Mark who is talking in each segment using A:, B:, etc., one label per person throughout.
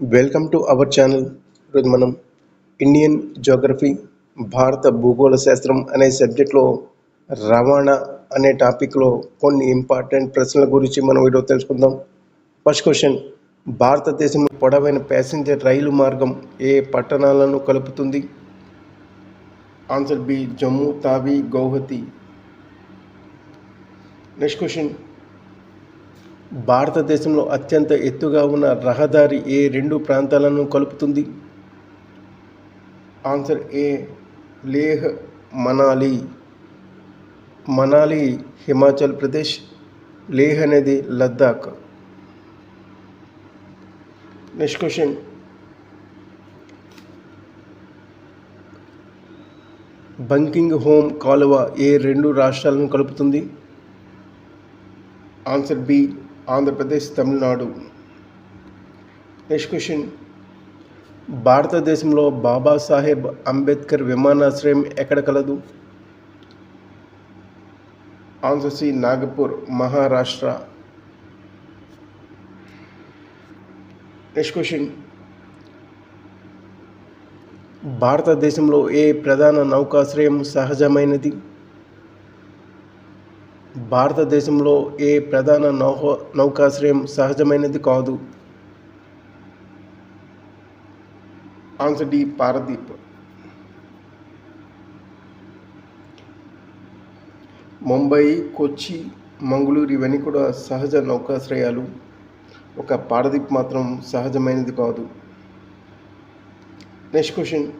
A: Welcome to our channel ఈరోజు మనం Indian geography భారత భూగోళ శాస్త్రం అనే సబ్జెక్ట్లో రవాణా అనే టాపిక్లో కొన్ని ఇంపార్టెంట్ ప్రశ్నల గురించి మనం ఈరోజు తెలుసుకుందాం. ఫస్ట్ క్వశ్చన్ భారతదేశంలో పొడవైన ప్యాసింజర్ రైలు మార్గం ఏ పట్టణాలను కలుపుతుంది? Answer B Jammu Tawi Guwahati next question భారతదేశంలో అత్యంత ఎత్తుగా ఉన్న రహదారి ఏ రెండు ప్రాంతాలను కలుపుతుంది? Answer A Leh Manali. Manali Himachal Pradesh. Leh అనేది Ladakh. Next question. Bunking home కాలువ ఏ రెండు రాష్ట్రాలను కలుపుతుంది? Answer B Andhra Pradesh Tamil Nadu. Next question భారతదేశంలో బాబాసాహెబ్ అంబేద్కర్ విమానాశ్రయం ఎక్కడ కలదు? Answer C Nagpur Maharashtra. Next question భారతదేశంలో ఏ ప్రధాన నౌకాశ్రయం సహజమైనది? భారతదేశంలో ఏ ప్రధాన నౌహ నౌకాశ్రయం సహజమైనది కాదు? Answer D Paradip. Mumbai Kochi Mangaluru ఇవన్నీ కూడా సహజ నౌకాశ్రయాలు. ఒక పారదీప్ మాత్రం సహజమైనది కాదు. Next question.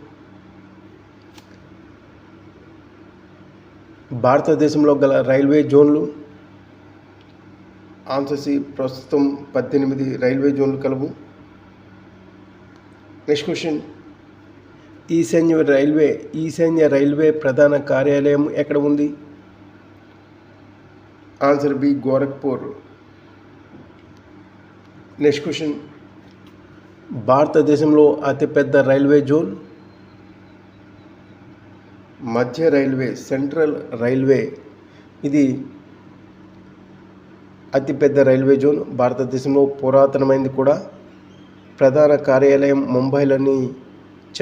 A: భారతదేశంలో గల రైల్వే జోన్లు ఆన్సర్ సి ప్రస్తుతం పద్దెనిమిది రైల్వే జోన్లు కలవు. Next question. ఈశాన్య రైల్వే ఈశాన్య రైల్వే ప్రధాన కార్యాలయం ఎక్కడ ఉంది? Answer B Gorakhpur. Next question. భారతదేశంలో అతిపెద్ద రైల్వే జోన్ మధ్య రైల్వే సెంట్రల్ రైల్వే. ఇది అతిపెద్ద రైల్వే జోన్. భారతదేశంలో పురాతనమైనది కూడా. ప్రధాన కార్యాలయం ముంబైలోని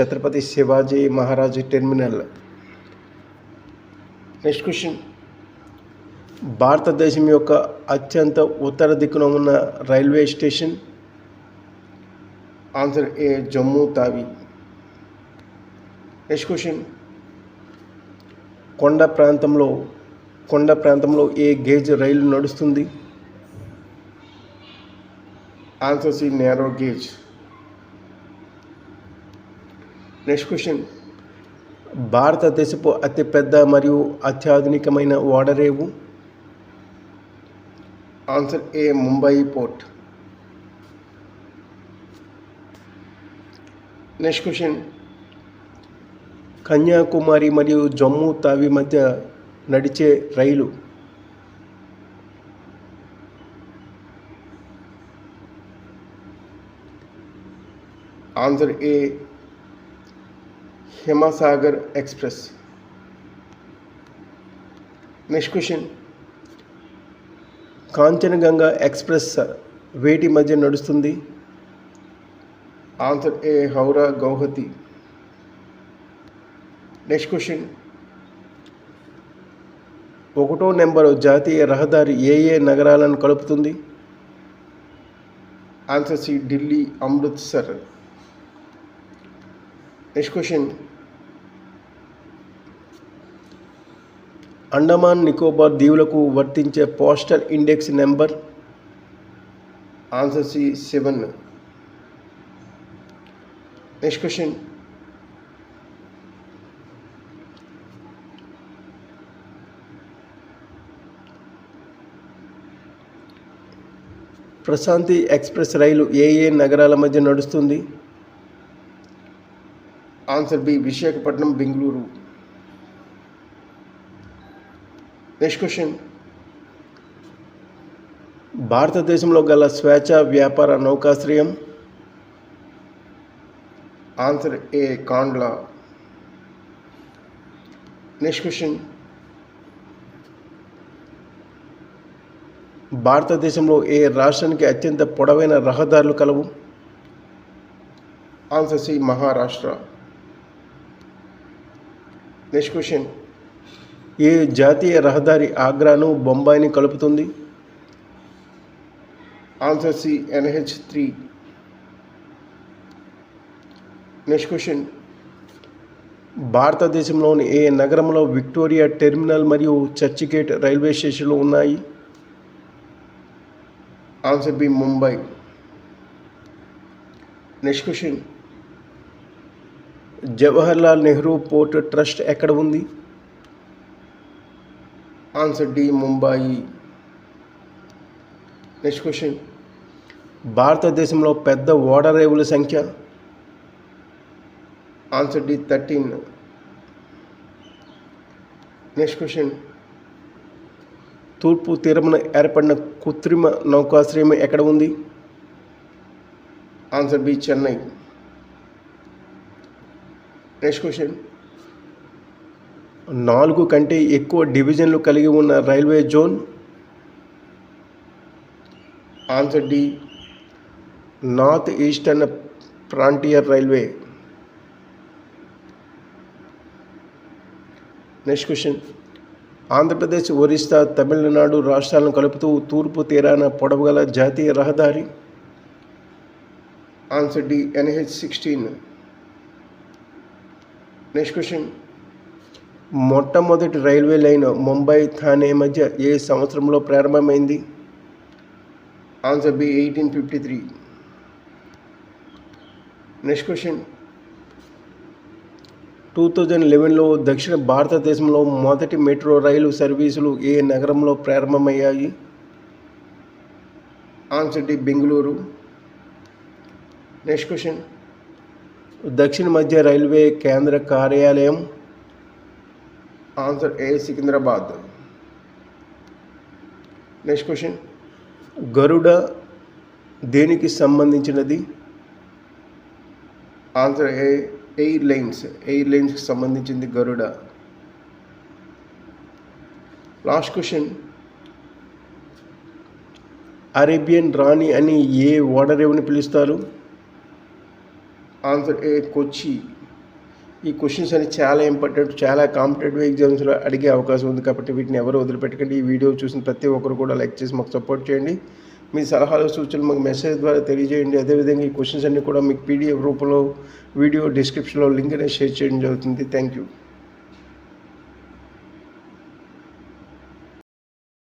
A: Chhatrapati Shivaji Maharaj terminal. Next question. భారతదేశం యొక్క అత్యంత ఉత్తర దిక్కున ఉన్న railway station answer A? Jammu Tawi. Next question. కొండ ప్రాంతంలో కొండ ప్రాంతంలో ఏ గేజ్ రైలు నడుస్తుంది? Answer C narrow gauge next question భారతదేశపు అతిపెద్ద మరియు అత్యాధునికమైన ఓడరేవు answer A Mumbai port next question Kanyakumari మరియు జమ్మూ తావి మధ్య నడిచే రైలు. Answer A Himsagar express. Next question. Kanchenjunga express వేటి మధ్య నడుస్తుంది? Answer A Howrah Guwahati. Next question ఒకటో నెంబరు జాతీయ రహదారి ఏ ఏ నగరాలను కలుపుతుంది? Answer C Delhi Amritsar next question Andaman Nicobar దీవులకు వర్తించే postal index number answer C seven next question Prashanti express రైలు ఏ ఏ నగరాల మధ్య నడుస్తుంది? Answer B Visakhapatnam Bengaluru. Next question భారతదేశంలో గల స్వేచ్ఛ వ్యాపార నౌకాశ్రయం? Answer A Kandla next question భారతదేశంలో ఏ రాష్ట్రానికి అత్యంత పొడవైన రహదారులు కలవు? Answer C Maharashtra next question ఏ జాతీయ రహదారి ఆగ్రాను బొంబాయిని కలుపుతుంది? Answer C NH three next question భారతదేశంలోని ఏ నగరంలో విక్టోరియా టెర్మినల్ మరియు చర్చిగేట్ రైల్వే స్టేషన్లు ఉన్నాయి? Answer B Mumbai next question Jawaharlal Nehru port trust ఎక్కడ ఉంది? Answer D Mumbai next question భారతదేశంలో పెద్ద ఓడరేవుల సంఖ్య? Answer D thirteen next question తూర్పు తీరమున ఏర్పడిన కృత్రిమ నౌకాశ్రయం ఎక్కడ ఉంది? Answer B Chennai next question నాలుగు కంటే ఎక్కువ డివిజన్లు కలిగి ఉన్న railway zone? Answer D north eastern frontier railway next question Andhra Pradesh Orissa Tamil Nadu రాష్ట్రాలను కలుపుతూ తూర్పు తీరాన పొడవుగల జాతీయ రహదారి. Answer D NH sixteen next question మొట్టమొదటి రైల్వే లైన్ ముంబై థానే మధ్య ఏ సంవత్సరంలో ప్రారంభమైంది? Answer B eighteen fifty three next question two thousand లెవెన్లో దక్షిణ భారతదేశంలో మొదటి మెట్రో రైలు సర్వీసులు ఏ నగరంలో ప్రారంభమయ్యాయి? Answer D Bengaluru. Next question. దక్షిణ మధ్య రైల్వే కేంద్ర కార్యాలయం. Answer A Secunderabad. Next question. Garuda దేనికి సంబంధించినది? ఆన్సర్ ఏ ఎయిర్లైన్స్ ఎయిర్లైన్స్కి సంబంధించింది గరుడ. Last question. అరేబియన్ రాణి అని ఏ ఓడరేవుని పిలుస్తారు? Answer A Kochi. ఈ క్వశ్చన్స్ అని చాలా ఇంపార్టెంట్ చాలా కాంపిటేటివ్ ఎగ్జామ్స్లో అడిగే అవకాశం ఉంది కాబట్టి వీటిని ఎవరు వదిలిపెట్టకండి. ఈ వీడియో చూసిన ప్రతి ఒక్కరు కూడా లైక్ చేసి మాకు సపోర్ట్ చేయండి. మీ సలహాలు సూచనలు మాకు మెసేజ్ ద్వారా తెలియజేయండి. అదేవిధంగా ఈ క్వశ్చన్స్ అన్ని కూడా మీకు పీడిఎఫ్ రూపంలో వీడియో డిస్క్రిప్షన్లో లింక్ అనేది షేర్ చేయడం జరుగుతుంది. Thank you